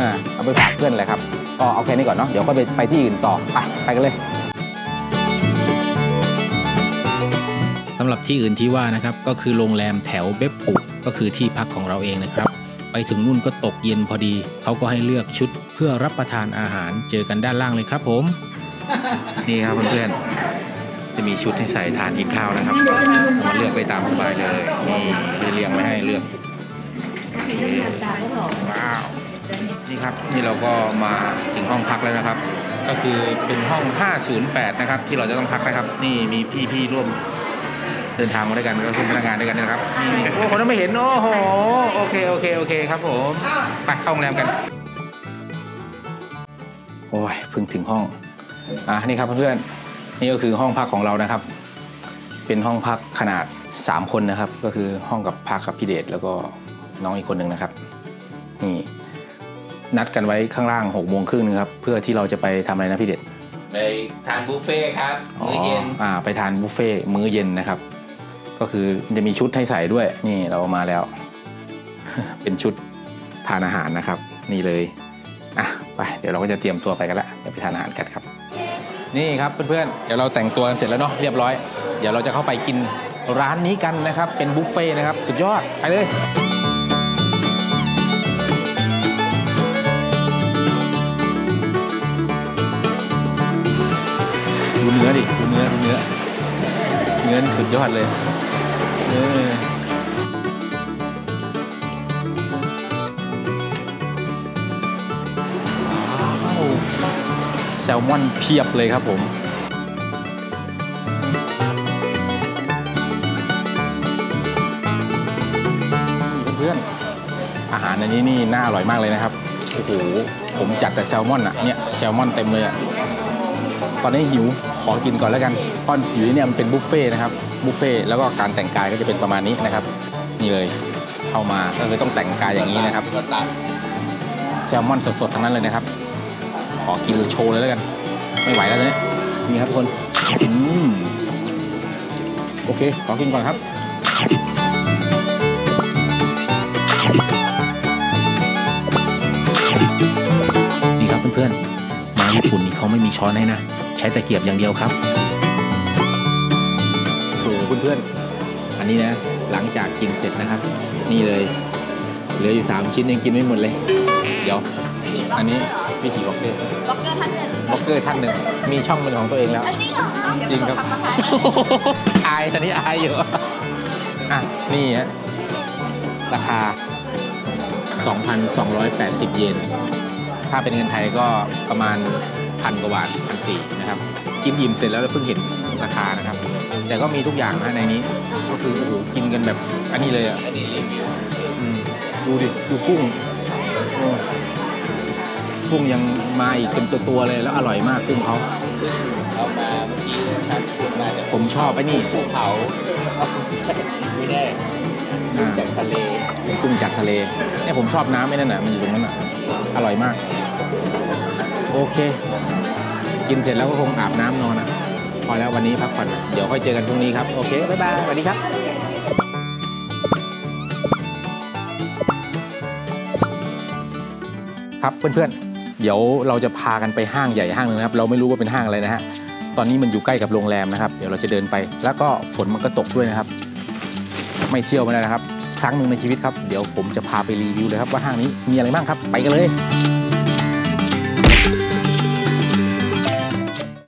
อ่าเอาไปฝากเพื่อนเลยครับก็เอาแค่นี้ก่อนเนาะเดี๋ยวก็ไปไปที่อื่นต่อไปไปกันเลยสำหรับที่อื่นที่ว่านะครับก็คือโรงแรมแถวเบบปุก็คือที่พักของเราเองนะครับ ไปถึงนู่นก็ตกเย็นพอดี เขาก็ให้เลือกชุดเพื่อรับประทานอาหารเจอกันด้านล่างเลยครับผม นี่ครับเพื่อนๆจะมีชุดให้ใส่ทานกินข้าวนะครับมาเลือกไปตามสบายเลยนี่จะเรียงไม่ให้เลือกว้าว นี่ครับนี่เราก็มาถึงห้องพักแล้วนะครับ ก็คือเป็นห้อง 508 นะครับ ที่เราจะต้องพักนะครับ นี่มีพี่ๆร่วมเดินทางมาด้วยกันก็คือพนักงานด้วยกันนี่นะครับนี่โอ้คนนั้นไม่เห็นโอ้โหโอเคโอเคโอเคครับผมไปเข้าโรงแรมกัน โอ้ยเพิ่งถึงห้องอะนี่ครับเพื่อนๆนี่ก็คือห้องพักของเรานะครับ เป็นห้องพักขนาด 3 คนนะครับ ก็คือห้องกับพักกับพี่เดชแล้วก็น้องอีกคนหนึ่งนะครับนี่ นัดกันไว้ข้างล่าง6กโมงครึ่งนะครับเพื่อที่เราจะไปทำอะไรนะพี่เดชไปทานบุฟเฟ่ต์ครับมื้อเย็นอ่าไปทานบุฟเฟ่ต์มื้อเย็นนะครับ ก็คือจะมีชุดให้ใส่ด้วยนี่เราเอามาแล้ว เป็นชุดทานอาหารนะครับ นี่เลยอะไปเดี๋ยวเราก็จะเตรียมตัวไปกันละเดี๋ยวไปทานอาหารกันครับ นี่ครับเพื่อนๆเดี๋ยวเราแต่งตัวกันเสร็จแล้วเนาะเรียบร้อย เดี๋ยวเราจะเข้าไปกินร้านนี้กันนะครับ เป็นบุฟเฟ่ต์นะครับ สุดยอดไปเลย ดูเนื้อดิดูเนื้อดูเนื้อเนื้อสุดยอดเลยเออว้าวแซลมอนเพียบเลยครับผมเพื่อนๆอาหารในนี้นี่น่าอร่อยมากเลยนะครับโอ้โหผมจัดแต่แซลมอนอะเนี่ยแซลมอนเต็มเลยอะตอนนี้หิว ขอกินก่อนแล้วกันเพราะอยู่ที่เนี่ยมันเป็นบุฟเฟ่ต์นะครับบุฟเฟ่ต์แล้วก็การแต่งกายก็จะเป็นประมาณนี้นะครับ นี่เลยเข้ามาก็คือต้องแต่งกายอย่างนี้นะครับแซลมอนสดๆทั้งนั้นเลยนะครับ ขอกินโชว์เลยแล้วกัน ไม่ไหวแล้วเนี่ยนี่ครับทุกคนอืมโอเค ขอกินก่อนครับนี่ครับเพื่อนๆ ญี่ปุ่นนี่เขาไม่มีช้อนให้นะ ใช้ตะเกียบอย่างเดียวครับโอ้โหเพื่อนๆ อันนี้นะ หลังจากกินเสร็จนะครับ นี่เลย เหลืออยู่สามชิ้นยังกินไม่หมดเลย เดี๋ยว อันนี้วิถีบล็อกเกอร์บล็อกเกอร์ท่านหนึ่งบล็อกเกอร์ท่านหนึ่ง มีช่องเป็นของตัวเองแล้วอะจริงเหรอคะจริงครับเดี๋ยวกด subscribe อายตอนนี้อายอยู่ อะ นี่ฮะราคา 2,280 เยน ถ้าเป็นเงินไทยก็ประมาณพันกว่าบาทพันสี่นะครับ กินอิ่มเสร็จแล้วเราเพิ่งเห็นราคานะครับ แต่ก็มีทุกอย่างนะในนี้ ก็คือโอ้โหกินกันแบบอันนี้เลยอะอันนี้รีวิวอืมดูดิดูกุ้งโอ้กุ้งยังมาอีกเป็นตัวๆเลยแล้วอร่อยมากกุ้งเขาเพิ่งเอามาเมื่อกี้เลยครับมาจากผมชอบไอ้นี่ภูเขาไม่ได้อ่าจากทะเลเป็นกุ้งจากทะเลเนี่ยผมชอบน้ำไอ้นั่นน่ะมันอยู่ตรงนั้นอะ อร่อยมาก โอเค กินเสร็จแล้วก็คงอาบน้ำนอนอะพอแล้ววันนี้พักผ่อนเดี๋ยวค่อยเจอกันพรุ่งนี้ครับ โอเค บ๊ายบายสวัสดีครับครับเพื่อนๆ เดี๋ยวเราจะพากันไปห้างใหญ่ห้างหนึงนะครับ เราไม่รู้ว่าเป็นห้างอะไรนะฮะ ตอนนี้มันอยู่ใกล้กับโรงแรมนะครับ เดี๋ยวเราจะเดินไป แล้วก็ฝนมันก็ตกด้วยนะครับ ไม่เที่ยวไม่ได้นะครับ ครั้งหนึ่งในชีวิตครับ เดี๋ยวผมจะพาไปรีวิวเลยครับว่าห้างนี้มีอะไรบ้างครับ ไปกันเลย